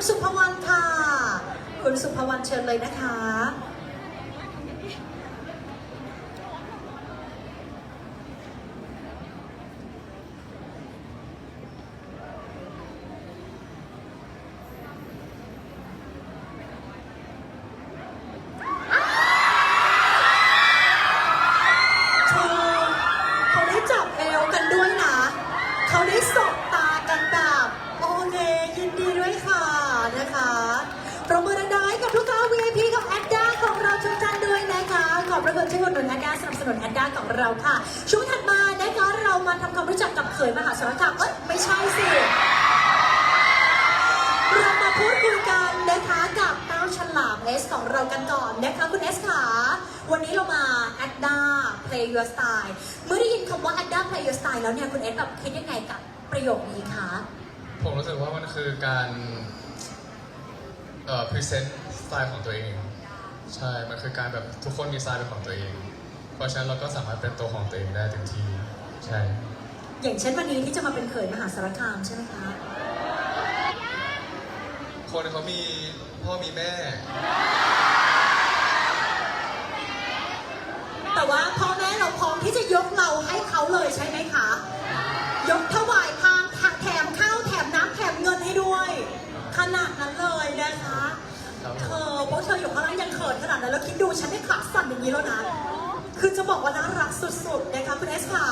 ณสุภวรรณค่ะ คุณสุภวรรณเชิญเลยนะคะ ของเราค่ะ ช่วงถัดมานะคะเรามาทำความรู้จักกับเขยมหาสารคามเอ้ยไม่ใช่สิเรามาพูดคุยกันนะคะกับเต้าฉลามเอสของเรากันก่อนนะคะคุณเอสค่ะวันนี้เรามา Adda Play Your Style เมื่อได้ยินคำว่า Adda Play Your Style แล้วเนี่ยคุณเอสแบบคิดยังไงกับประโยคนี้คะผมรู้สึกว่ามันคือการเอ่อพรีเซนต์สไตล์ของตัวเอง ใช่ มันคือการแบบทุกคนมีสไตล์เป็นของตัวเอง เพราะฉะนั้นเราก็สามารถเป็นตัวของตัวเองได้เต็มที่ใช่ อย่างเช่นวันนี้ที่จะมาเป็นเขยมหาสารคามใช่ไหมคะ คนเขามีพ่อมีแม่ แต่ว่าพ่อแม่เราพร้อมที่จะยกเราให้เขาเลยใช่ไหมคะ ยกถวายพานแถมข้าวแถมน้ำแถมเงินให้ด้วย ขนาดนั้นเลยนะคะครับเธผมอเพราะเธออยู่ข้างล่างยังเขินขนาดนั้นแล้วคิดดูฉันได้ขาสั่นอย่างนี้แล้วนะ คือจะบอกว่าน่ารักสุดๆนะคะคุณเอสขา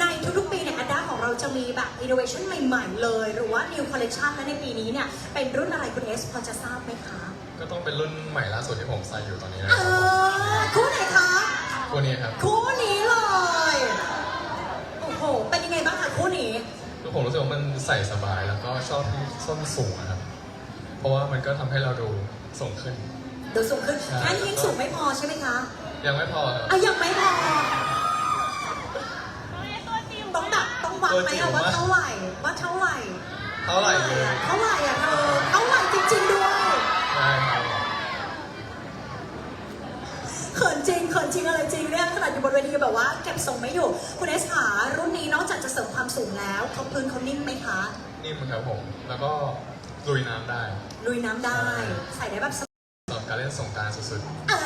ในทุกๆปีเนี่ยอันด้าของเราจะมีแบบ innovation ใหม่ๆเลย หรือว่า new collection และในปีนี้เนี่ยเป็นรุ่นอะไรคุณเอสพอจะทราบไหมคะ ก็ต้องเป็นรุ่นใหม่ล่าสุดที่ผมใส่อยู่ตอนนี้นะเอครับผมอคู่ไหนคะ ตัวนี้ครับคู่นี้เลย โอ้โห เป็นยังไงบ้างคะคู่นี้ คือผมรู้สึกว่ามันใส่สบายแล้วก็ชอบที่ส้นสูงอะครับ เพราะว่ามันก็ทำให้เราดูสูงขึ้น เดี๋ยวสูงขึ้นใช่ แค่นี้ยังสูงไม่พอใช่ไหมคะ ยังไม่พอครับ อะยังไม่พอต้องแบบต้องวัดไหมอะว่าเท่าไหร่ว่าเท่าไหร่ เท่าไหร่เลยเท่าไหร่อะเธอเท่าไหร่จริงๆด้วยใช่ครับเขินจริงเขินจริงอะไรจริงเนี่ยขนาดอยู่บนเวทีแบบว่าเก็บทรงไม่อยู่คุณเอสขารุ่นนี้นอกจากจะเสริมความสูงแล้วเขาพื้นเขานิ่มไหมคะนิ่มครับผม แล้วก็ลุยน้ำได้ ลุยน้ำได้ใช่ใส่ได้แบบสสำหรับการเล่นสงกรารสุดอ่า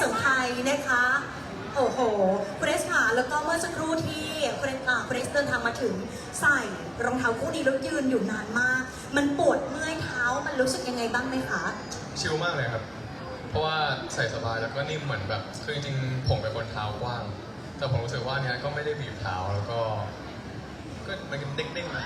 เสริมไทยนะคะโอ้โหคุณเอสค่ะแล้วก็เมื่อสักครู่ที่คุณเอสอ่าคุณเอสเดินทางมาถึงใส่รองเท้าคู่นี้แล้วยืนอยู่นานมาก มันปวดเมื่อยเท้ามันรู้สึกยังไงบ้างไหมคะๆชิลมากเลยครับ เพราะว่าใส่สบายแล้วก็นิ่มเหมือนแบบคือจริงๆผมเป็นคนเท้ากว้าง แต่ผมรู้สึกว่าเนี้ยก็ไม่ได้บีบเท้าแล้วก็ ก็มันเด้งๆนะ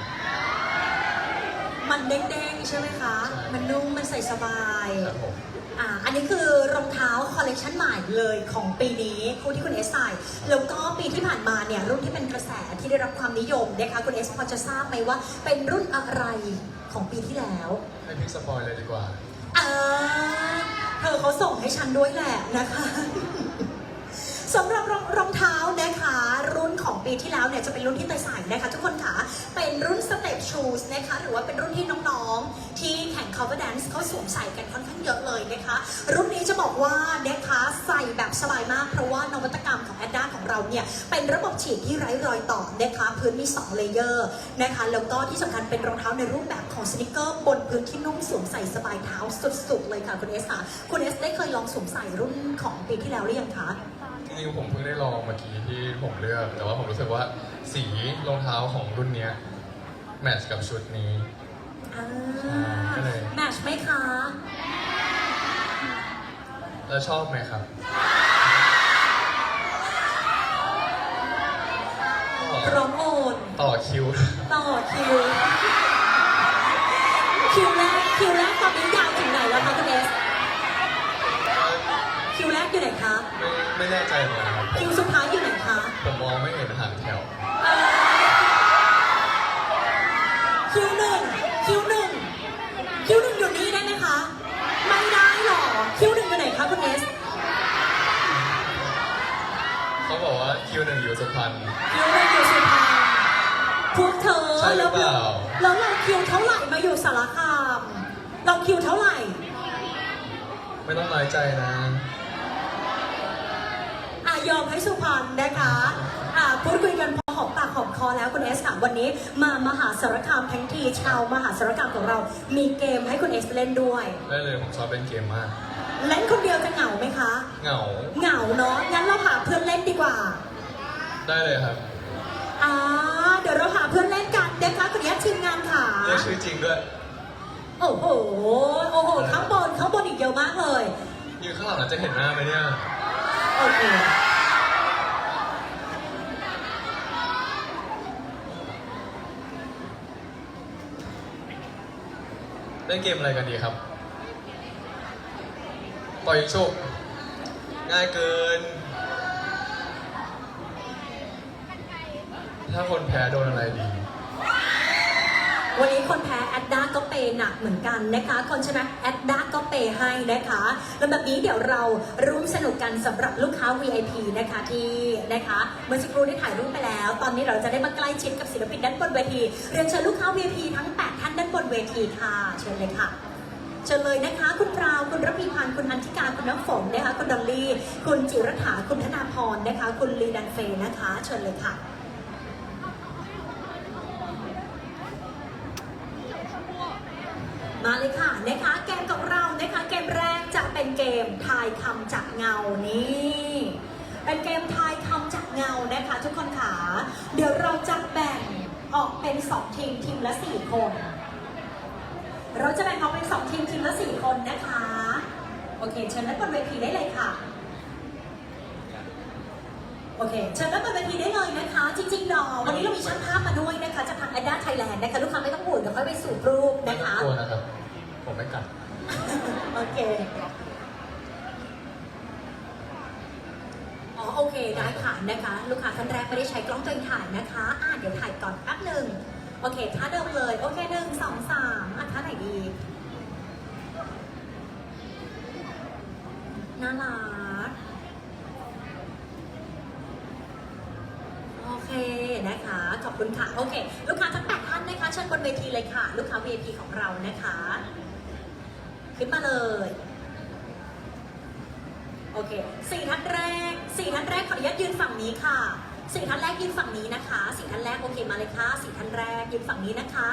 มันเด้งๆใช่ไหมคะ ใช่ มันนุ่มมันใส่สบาย ครับผม อ่าอันนี้คือรองเท้าคอลเลกชันใหม่เลยของปีนี้คู่ที่คุณเอสใส่แล้วก็ปีที่ผ่านมาเนี่ยรุ่นที่เป็นกระแสที่ได้รับความนิยมนะคะคุณเอสพอจะทราบไหมว่าเป็นรุ่นอะไรของปีที่แล้วให้พี่สปอยเลยดีกว่าอ่าเธอเขาส่งให้ฉันด้วยแหละนะคะสำหรับรองรองเท้านะคะรุ่นของ ปีที่แล้วเนี่ยจะเป็นรุ่นที่เตยใส่นะคะทุกคนค่ะเป็นรุ่น Step Shoes นะคะหรือว่าเป็นรุ่นที่น้องๆ ที่แข่ง cover dance เขาสวมใส่กันค่อนข้างเยอะเลยนะคะ รุ่นนี้จะบอกว่านะคะใส่แบบสบายมาก เพราะว่านวัตกรรมของ Adda ของเราเนี่ยเป็นระบบฉีดที่ไร้รอยต่อนะคะพื้นมี2เลเยอร์นะคะแล้วก็ที่สำคัญเป็นรองเท้าในรูปแบบของสนิเกอร์บนพื้นที่นุ่มสวมใส่สบายเท้าสุดๆเลยค่ะคุณเอสค่ะคุณเอสได้เคยลองสวมใส่รุ่นของปีที่แล้วหรือยังคะ ริงๆผมเพิ่งได้ลองเมื่อกี้ที่ผมเลือก แต่ว่าผมรู้สึกว่าสีรองเท้าของรุ่นเนี้ยแมทช์กับชุดนี้อ่าก็เลย แมทช์ไหมคะ แล้วชอบไหมครับก็พร้อมโอนต่อคิว ต่อคิว คิวแรกคิวแรกตอนนี้ยาวถึงไหนแล้วคะคุณเอส คิวแรกอยู่ไหนคะ ไม่ไม่ แน่ใจเหมือนกันครับผคิมวสุดท้ายอยู่ไหนคะ ผมมองไม่เห็นหางแถว คิวหนึ่งคิวหนึ่งคิวหนึ่งอยู่นี่ได้ไหมคะ ไม่ได้หรอ คิวหนึ่งอยู่ไหนคะคุณเอส เขาบอกว่าคิวหนึ่งอยู่สุพรรณ คิวหนึ่งอยู่สุพรรณพวกเธอใช่หรือเปล่า แล้วเราคิวเท่าไหร่มาอยู่สารคาม เราคิวเท่าไหร่ ไม่ต้องน้อยใจนะอะ ยอมให้สุพรรณนะคะอ่าพูดคุยกันพอหอมปากหอมคอแล้วคุณเอสค่ะวันนี้มามหาสารคามทั้งทีชาวมหาสารคามของเรา มีเกมให้คุณเอสเล่นด้วย ได้เลยผมชอบเล่นเกมมาก เล่นคนเดียวจะเหงาไหมคะ เหงา เหงาเนาะงั้นเราหาเพื่อนเล่นดีกว่าได้เลยครับอ่าเดี๋ยวเราหาเพื่อนเล่นกันนะคะคุณเอสทีมงานค่ะเรียกชื่อจริงด้วย โอ้โห โอ้โห ข้างบนข้างบนอีกเยอะมากเลย ยืนข้างหลังเราจะเห็นหน้าไหมเนี่ย โอเค เล่นเกมอะไรกันดีครับปล่อยชุบง่ายเกิน ถ้าคนแพ้โดนอะไรดี วันนี้คนแพ้แอดด้าก็เปย์หนักเหมือนกันนะคะ คนชนะแอดด้าก็เปย์ให้นะคะแล้วแบบนี้เดี๋ยวเราร่วมสนุกกันสำหรับลูกค้า VIP นะคะที่นะคะเมื่อสักครู่ได้ถ่ายรูปไปแล้ว ตอนนี้เราจะได้มาใกล้ชิดกับศิลปินด้านบนเวทีเรียนเชิญลูกค้า VIP ทั้ง 8 ท่านด้านบนเวทีค่ะ เชิญเลยค่ะเชิญเลยนะคะ คุณพราว คุณระพีพันธ์ คุณอันธิการ คุณน้ำฝนนะคะ คุณดอลลี่ คุณจิรัฐาคุณธนาพรนะคะ คุณลีดันเฟยนะคะ เชิญเลยค่ะ มาเลยค่ะนะคะ เกมของเรานะคะเกมแรกจะเป็นเกมทายคำจากเงานี่เป็นเกมทายคำจากเงานะคะทุกคนขาเดี๋ยวเราจะแบ่งออกเป็น 2 ทีมทีมละ 4 คน เราจะแบ่งออกเป็น 2 ทีมทีมละ 4 คนนะคะ โอเคเชิญนักบนเวทีได้เลยค่ะ โอเคเชิญนักบนเวทีได้เลยนะคะ จริงๆดอวันนี้เรามีช่างภาพมาด้วยนะคะจากทาง a อด้าไทยแลนด์นะคะลูกค้าไม่ต้องห่วงเดี๋ยวค่อยไปสู่รูปไม่นะต้องคะ กลัวนะครับ ผมไม่กัด โอเค อ๋อโอเคได้ค่ะนะคะ ลูกค้าท่านแรกไม่ได้ใช้กล้องตัวเองถ่ายนะคะอ่าเดี๋ยวถ่ายก่อนแป๊บหนึ่งโอเคท่าเดิมเลย โอเคหนึ่งสองสามอะท่าไหนดีน่ารัก โอเคนะคะ ข อบคุณค่ะ โอเค ลูกค้าทั้งแปดท่านนะคะเชิญบนเวทีเลยค่ะ ลูกค้า VIP ของเรานะคะ ขึ้นมาเลย โอเคสี่ท่านแรกสี่ท่านแรกขออนุญาตยืนฝั่งนี้ค่ะสี่ท่านแรกยืนฝั่งนี้นะคะสี่ท่านแรกโอเคมาเลยค่ะสี่ท่านแรกยืนฝั่งนี้นะคะ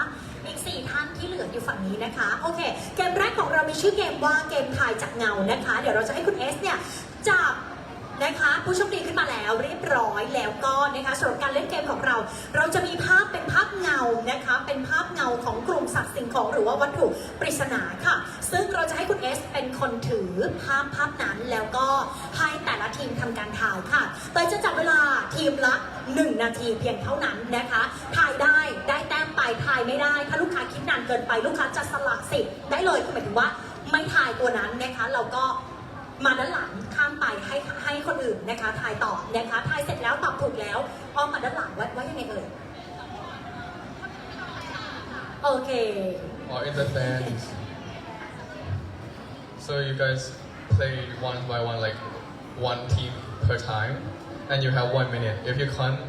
อีกสี่ท่านที่เหลืออยู่ฝั่งนี้นะคะโอเค เกมแรกของเรามีชื่อเกมว่าเกมทายจากเงานะคะ เดี๋ยวเราจะให้คุณเอสเนี่ยจับ นะคะ ผู้โชคดีขึ้นมาแล้วเรียบร้อยแล้วก็นะคะสำหรับการเล่นเกมของเรา เราจะมีภาพเป็นภาพเงานะคะ เป็นภาพเงาของกลุ่มสัตว์สิ่งของหรือว่าวัตถุปริศนาค่ะ ซึ่งเราจะให้คุณเอสเป็นคนถือภาพภาพนั้นแล้วก็ให้แต่ละทีมทำการถ่ายค่ะเตยจะจับเวลาทีมละ 1 นาทีเพียงเท่านั้นนะคะถ่ายได้ได้แต้มไปถ่ายไม่ได้ ถ้าลูกค้าคิดนานเกินไปลูกค้าจะสละสิทธิ์ได้เลยคือหมายถึงว่าไม่ถ่ายตัวนั้นนะคะเราก็ มาด้านหลังข้ามไปให้ให้คนอื่นนะคะถ่ายต่อนะคะถ่ายเสร็จแล้วตอบถูกแล้วอ้อมมาด้านหลังว่าว่ายังไงเอ่ยโอเค or in the fans. So you guys play one by one, like one team per time, and you have one minute. If you can't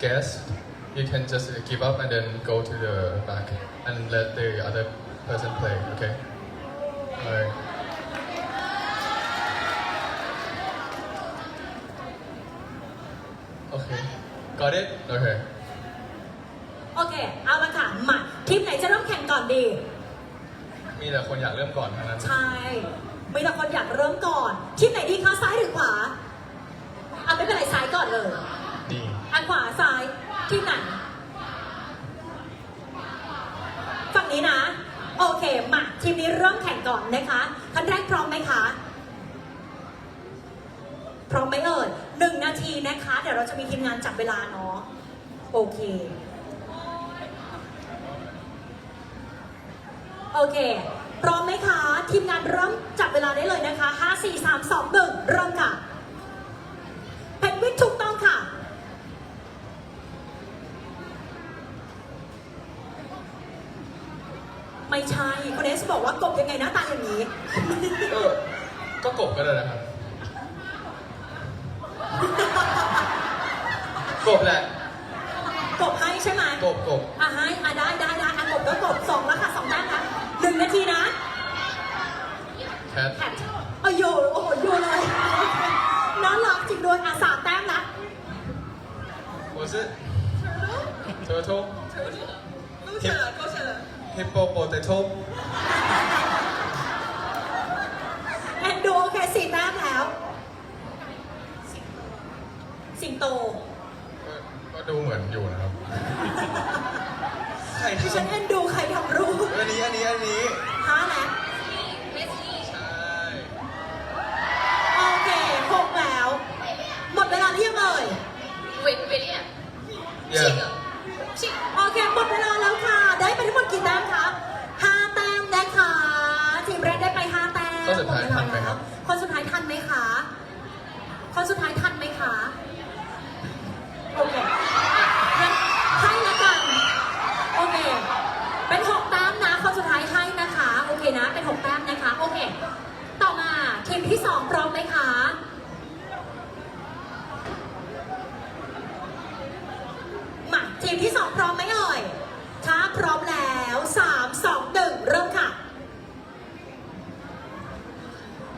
guess, you can just give up and then go to the back and let the other person play. Okay. Alright. Okay. Got it? Okay. โอเค เอาละค่ะมาทีมไหนจะเริ่มแข่งก่อนดี มีแต่คนอยากเริ่มก่อนทั้งนั้น ใช่มีแต่คนอยากเริ่มก่อนทีมไหนดีคะซ้ายหรือขวาอะไม่เป็นไรซ้ายก่อนเลย ดี อันขวาซ้ายทีมไหนฝั่งนี้นะ โอเคมาทีมนี้เริ่มแข่งก่อนนะคะท่านแรกพร้อมไหมคะ พร้อมไหมเอ่ย หนึ่งนาทีนะคะ เดี๋ยวเราจะมีทีมงานจับเวลาเนาะโอเค โอเค พร้อมไหมคะ ทีมงานเริ่มจับเวลาได้เลยนะคะ 5 4 3 2 1 เริ่มค่ะเพนวิทถูกต้องค่ะ ไม่ใช่คุณเอสบอกว่ากบยังไงหน้าตาอย่างนี้ ก็กบก็ได้นะครับ สิบโดนอะสามแต้มนะ我是 turtle 都起了，都起了。hippopotato แอนดูโอเคสี่ต้มแล้ว สิงโตก็ดูเหมือนอยู่นะครับ ใครที่ฉันแอนดูใครทำรู้อันนี้อันนี้อันนี้ แต้มก็สุดท้ายทันไหมครับคนสุดท้ายทันไหมคะ คนสุดท้ายทันไหมคะ โอเคงั้นให้ละกัน โอเค เป็นหกแต้มนะ คนสุดท้ายให้นะคะ โอเคนะ เป็นหกแต้มนะคะ โอเค ต่อมาทีมที่สองพร้อมไหมคะ มาทีมที่สองพร้อมไหมเอ่ยถ้าพร้อมแล้วสามสองหนึ่งเริ่มค่ะ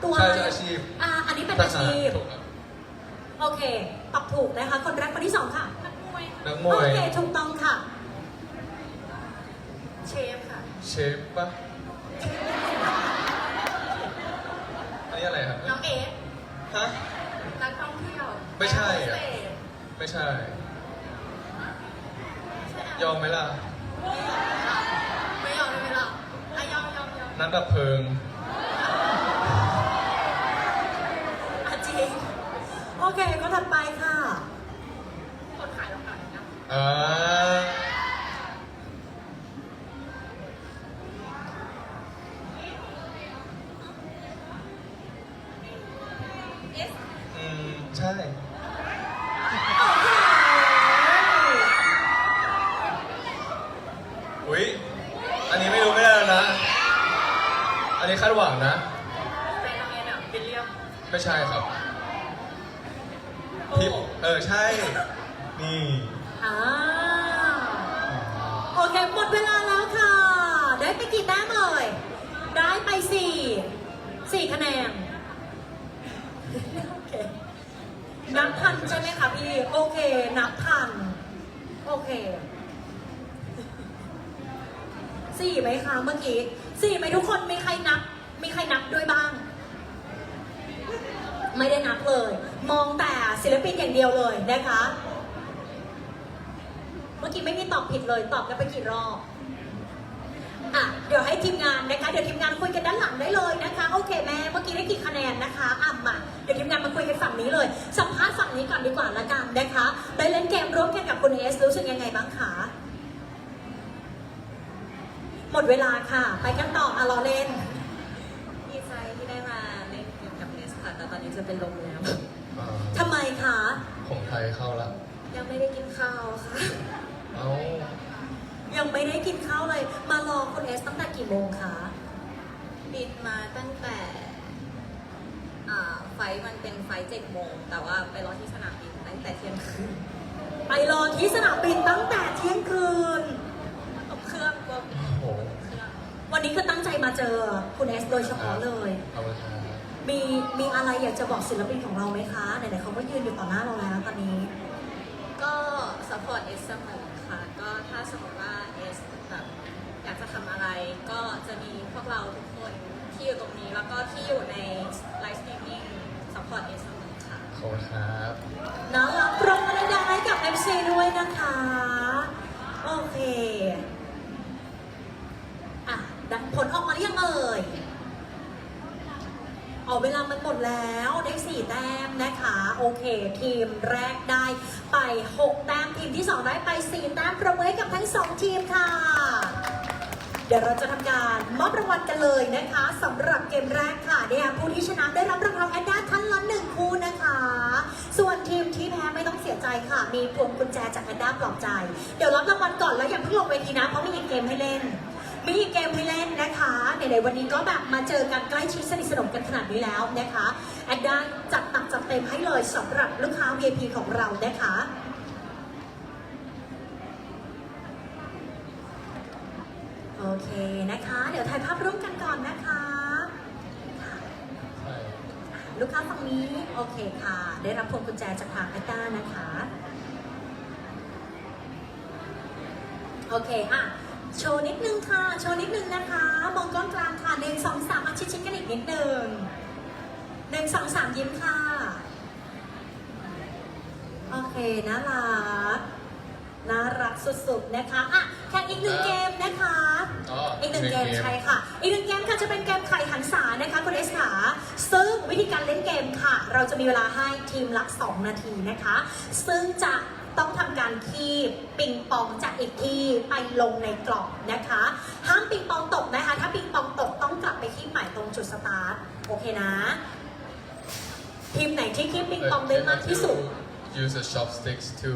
ตัว ใช่ใช่อาชีพอ่าอันนี้เป็นทอาหารชีพ ถูกครับโอเค ตอบถูกนะคะ คนแรกคนที่สองค่ะ นักมโอวยเค ถูกต้องค่ะ เชฟค่ะ เชฟปะอันนี้อะไรครับน้องเอฟฮะ นักท่องเที่ยวไม่ใช่อะแอร์โฮสเตสไม่ใช่ ยอมไหมล่ะ ไม่ยอมไม่ยอมอะยอมยอมยอมนักดับเพลิง อเคก็ถัดไปค่ะ คนขายรองเท้านะเอสอืมใช่อุ๊ย อันนี้ไม่รู้ไม่ได้แล้วนะ อันนี้คาดหวังนะ แฟนน้องเอน่ะวิลเลียม ไม่ใช่ครับ พิบเออใช่ นี่อ่าโอเค หมดเวลาแล้วค่ะ ได้ไปกี่แต้มเอ่ยได้ไปสี่สี่คะแนนโอเคนับทันใช่ไหมคะพี่ โอเค นับทัน โอเคสี่ไหมคะเมื่อกี้สี่ไหมทุกคนมีใครนับ มีใครนับด้วยบ้าง ไม่ได้นับเลย มองแต่ศิลปินอย่างเดียวเลยนะคะ เมื่อกี้ไม่มีตอบผิดเลยตอบกันไปกี่รอบอะเดี๋ยวให้ทีมงานนะคะ เดี๋ยวทีมงานคุยกันด้านหลังได้เลยนะคะ โอเคแม่ เมื่อกี้ได้กี่คะแนนนะคะอะมาเดี๋ยวทีมงานมาคุยกันฝั่งนี้เลย สัมภาษณ์ฝั่งนี้ก่อนดีกว่าละกันนะคะ ได้เล่นเกมร่วมกันกับคุณเอสรู้สึกยังไงบ้างคะหมดเวลาค่ะ ไปกันต่ออะรอเล่น ดีใจที่ได้มาเล่นเกมกับเนสค่ะแต่ตอนนี้จะเป็นลมแล้ว อ่าทำไมคะ ของไทยเข้าละยังไม่ได้กินข้าวค่ะ เอ้ายังไม่ได้กินข้าวเลย มารอคุณเอสตั้งแต่กี่โมงคะ บินมาตั้งแต่อ่าไฟล์มันเป็นไฟเจ็ดโมง แต่ว่าไปรอที่สนามบินตั้งแต่เที่ยงคืนไปรอที่สนามบินตั้งแต่เที่ยงคืน ตกเครื่องกลัวโอ้โห เครื่องวันนี้คือตั้งใจมาเจอคุณเอสโดยเฉพาะเลยเอาละครับ มีมีอะไรอยากจะบอกศิลปินของเราไหมคะไหนๆเขาก็ยืนอยู่ต่อหน้าเราแล้วตอนนี้ ก็สปอร์ตเอสเสมอค่ะ ก็ถ้าสมมติว่าเอสแบบอยากจะทำอะไรก็จะมีพวกเราทุกคนที่อยู่ตรงนี้แล้วก็ที่อยู่ในไลฟ์สตรีมมิ่งสปอร์ตเอสเสมอค่ะ ขอบคุณครับน่ารักปรบมือดังๆให้กับ MC ด้วยนะคะ โอเค อะ ดังผลออกมาหรือยังเอ่ย เอาเวลามันหมดแล้วได้สี่แต้มนะคะ โอเค ทีมแรกได้ไปหกแต้มทีมที่สองได้ไปสี่แต้มประเมินกับทั้งสองทีมค่ะ เดี๋ยวเราจะทำการมอบรางวัลกันเลยนะคะสำหรับเกมแรกค่ะเนี่ยผู้ที่ชนะได้รับรางวัลแอดด้าท่านละหนึ่งคู่นะคะ ส่วนทีมที่แพ้ไม่ต้องเสียใจค่ะ มีพวงกุญแจจากแอดด้าปลอบใจ เดี๋ยวรับรางวัลก่อนแล้วอย่าเพิ่งลงเวทีนะเพราะมีอีกเกมให้เล่น มีอีกเกมให้เล่นนะคะในในๆวันนี้ก็แบบมาเจอกันใกล้ชิดสนิทสนมกันขนาดนี้แล้วนะคะแอดด้าจัดหนักจัดเต็มให้เลยสำหรับลูกค้า VIP ของเรานะคะโอเคนะคะ เดี๋ยวถ่ายภาพร่วมกันก่อนนะคะค่ะใช่ลูกค้าฝั่งนี้โอเคค่ะ ได้รับพวงกุญแจจากทางแอดด้านะคะ โอเคอะ โชว์นิดนึงค่ะ โชว์นิดนึงนะคะ มองกล้องกลางค่ะหนึ่งสองสามมาชิดๆกันอีกนิดนึงหนึ่งสองสามยิ้มค่ะ โอเคน่ารักน่ารักสุดๆนะคะอะแข่งอีกหนึ่งเกมนะคะ อ๋ออีกหนึ่งเกมอีกหนึ่งเกมใช่ค่ะ อีกหนึ่งเกมค่ะจะเป็นเกมไข่หันษานะคะคุณเอสขาซึ่งวิธีการเล่นเกมค่ะ เราจะมีเวลาให้ทีมละ 2 นาทีนะคะ ซึ่งจะ ต้องทำการคีบปิงปองจากอีกที่ไปลงในกล่องนะคะ ห้ามปิงปองตกนะคะ ถ้าปิงปองตกต้องกลับไปคีบใหม่ตรงจุดสตาร์ทโอเคนะ ทีมไหนที่คีบปิงปองได้มากที่สุด use the chopsticks to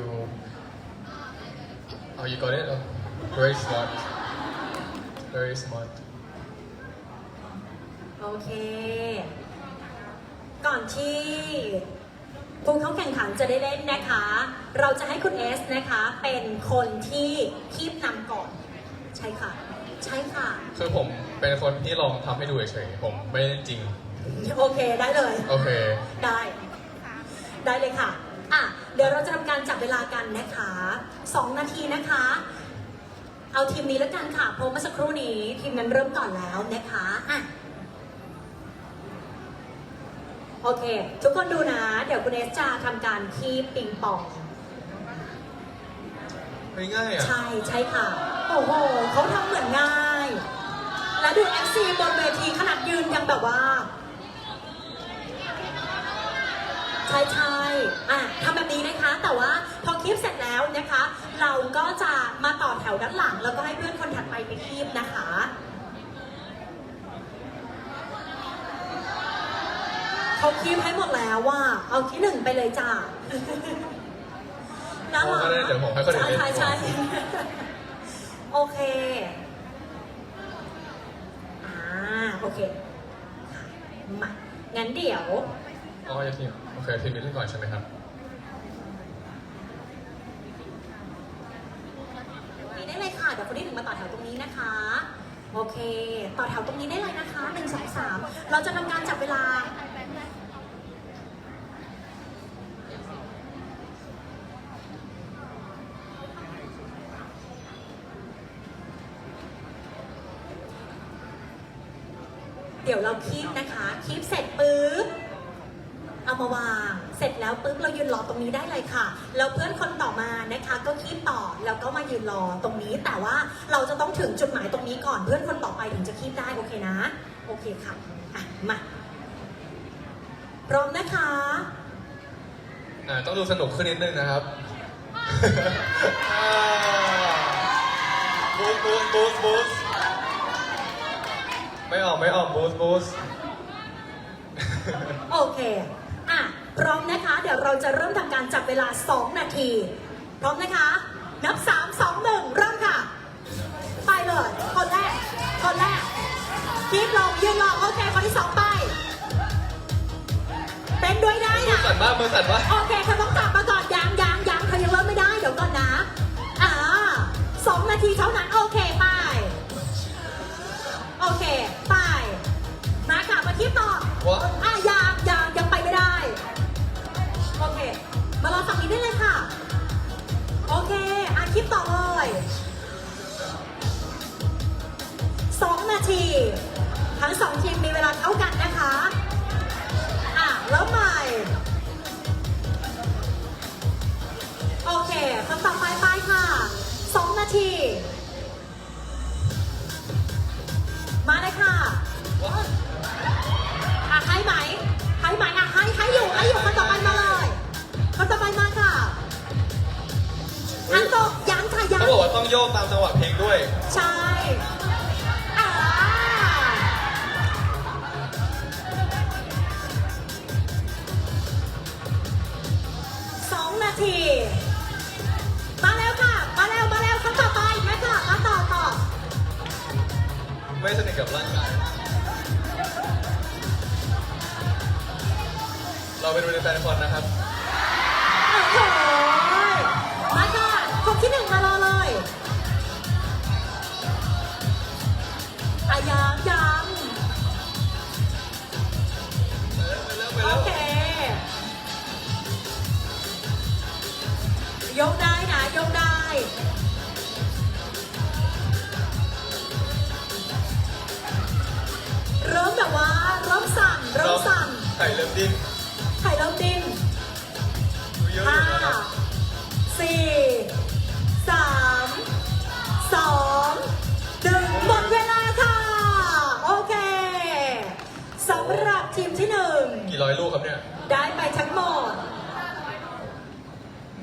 oh you got it oh, very smart very smart โอเค ก่อนที่ ผู้เข้าแข่งขันจะได้เล่นนะคะ เราจะให้คุณเอสนะคะเป็นคนที่คีบนำก่อน ใช่ค่ะ ใช่ค่ะ คือผมเป็นคนที่ลองทำให้ดูเฉยๆผมไม่ได้จริง โอเคได้เลย โอเค ได้ ได้เลยค่ะ อะ เดี๋ยวเราจะทำการจับเวลากันนะคะสองนาทีนะคะ เอาทีมนี้แล้วกันค่ะ เพราะเมื่อสักครู่นี้ทีมนั้นเริ่มก่อนแล้วนะคะ อะ โอเค ทุกคนดูนะ เดี๋ยวคุณเอสจะทำการคีบปิงปองไม่ง่ายอะ ใช่ใช่ค่ะ โอ้โหเขาทำเหมือนง่าย แล้วดู FC บนเวทีขนาดยืนยังแบบว่า ใช่ใช่อะทำแบบนี้นะคะ แต่ว่าพอคีบเสร็จแล้วนะคะ เราก็จะมาต่อแถวด้านหลัง แล้วก็ให้เพื่อนคนถัดไปไปคีบนะคะ เขาคีบให้หมดแล้วว่า เอาที่หนึ่งไปเลยจ้าน่ารักเอาก็ได้เดี๋ยวผมให้คนอื่นเล่นใช่ใช่ใช่โอเค อ่า โอเคค่ะมางั้นเดี๋ยว อ๋ออย่าทีมโอเคทีมนี้เล่นก่อนใช่ไหมครับ นี่ได้เลยค่ะ เดี๋ยวคนที่หนึ่งมาต่อแถวตรงนี้นะคะ โอเค ต่อแถวตรงนี้ได้เลยนะคะหนึ่งสองสามเราจะทำการจับเวลา เดี๋ยวเราคีบนะคะ คีบเสร็จปุ๊บ เอามาวาง เสร็จแล้วปุ๊บเรายื นรอตรงนี้ได้เลยค่ะ แล้วเพื่อนคนต่อมานะคะก็คีบต่อแล้วก็มายืนรอตรงนี้ แต่ว่าเราจะต้องถึงจุดหมายตรงนี้ก่อนเพื่อนคนต่อไปถึงจะคีบได้โอเคนะ โอเคค่ะอะมาพร้อมนะคะอ่าต้องดูสนุกขึ้นนิดนึงนะครับบูสบูสบูสบูสไม่ออกไม่ออกบูสบูสโอเคอะ พร้อมนะคะ เดี๋ยวเราจะเริ่มทำการจับเวลา 2 นาที พร้อมนะคะ นับ 3 2 1 เริ่มค่ะ ไปเลย คนแรก คนแรกคีบลงยืนรอโอเค คนที่สองไปเต้นด้วยได้มือนะสั่นมากมือสั่นมากโอเคเธอต้องกลับมาก่อนยังยังยังเธอยังเริ่มไม่ได้ เดี๋ยวก่อนนะ อ่าสองนาทีเท่านั้น โอเค โยกตามจังหวะเพลงด้วย ใช่อ่าสองนาที มาแล้วค่ะ มาแล้ว มาแล้วคนต่อไปแม่ค่ะมาต่อต่อ ไม่สนิทกับร่างกาย เราเป็นแฟนคอนนะครับ โอ้โห ยังยังโอเค ยกได้นะ ยกได้ เริ่มแบบว่าเริ่มสั่นเริ่มสั่น ไข่เริ่มดิ้น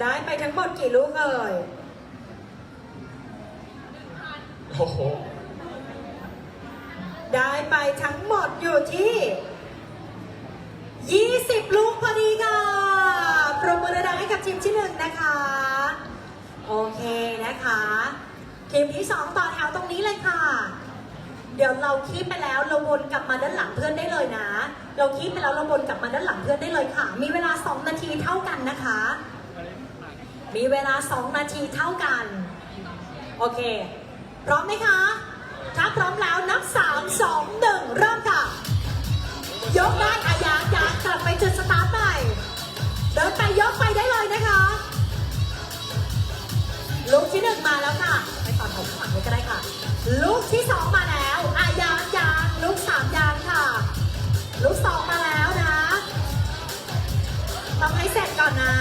ได้ไปทั้งหมดกี่ลูกเอ่ย โอ้โห ได้ไปทั้งหมดอยู่ที่ 20 ลูกพอดีค่ะปรบมือดังๆให้กับทีมที่หนึ่งนะคะ โอเคนะคะ ทีมที่สองต่อแถวตรงนี้เลยค่ะ เดี๋ยวเราคีบไปแล้วเราวนกลับมาด้านหลังเพื่อนได้เลยนะ เราคีบไปแล้วเราวนกลับมาด้านหลังเพื่อนได้เลยค่ะ มีเวลา 2 นาทีเท่ากันนะคะ มีเวลา 2 นาทีเท่ากัน โอเค พร้อมไหมคะ ถ้าพร้อมแล้วนับ 3 2 1 เริ่มค่ะ ยกได้อายางยางกลับไปจุดสตาร์ทใหม่เดินไปยกไปได้เลยนะคะลูกที่หนึ่งมาแล้วค่ะ ไปต่อของขวัญเลยก็ได้ค่ะ ลูกที่สองมาแล้วอายางยางลูกสามยางค่ะ ลูกสองมาแล้วนะทำให้เสร็จก่อนนะ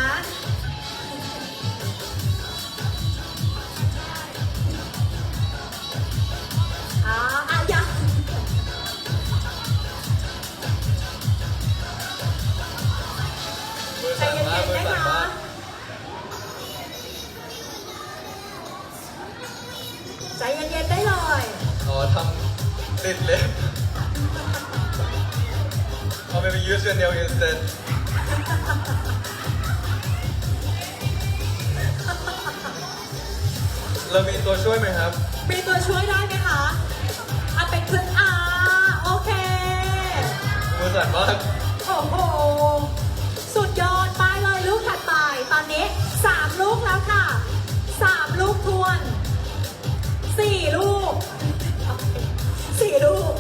ลูกสี่ลูก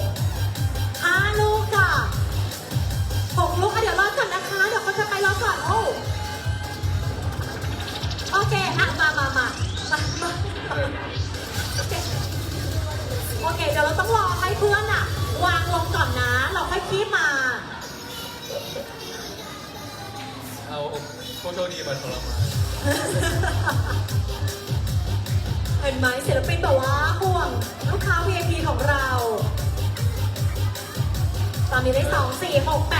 5ลูกค่ะ6ลูกอะเดี๋ยวรอก่อนนะคะ เดี๋ยวคนจะไปรอก่อนโอ้โอเคอะมามามามามาโอเคโอเค เดี๋ยวเราต้องรอให้เพื่อนอะวางลงก่อนนะ เราค่อยคีบมาเอาผู้โชคดีมาทรมาน ห็นไหมศิลปินบอกว่าห่วงลูกค้า VIP ของเรา ตอนนี้ได้สองสี่หกแปด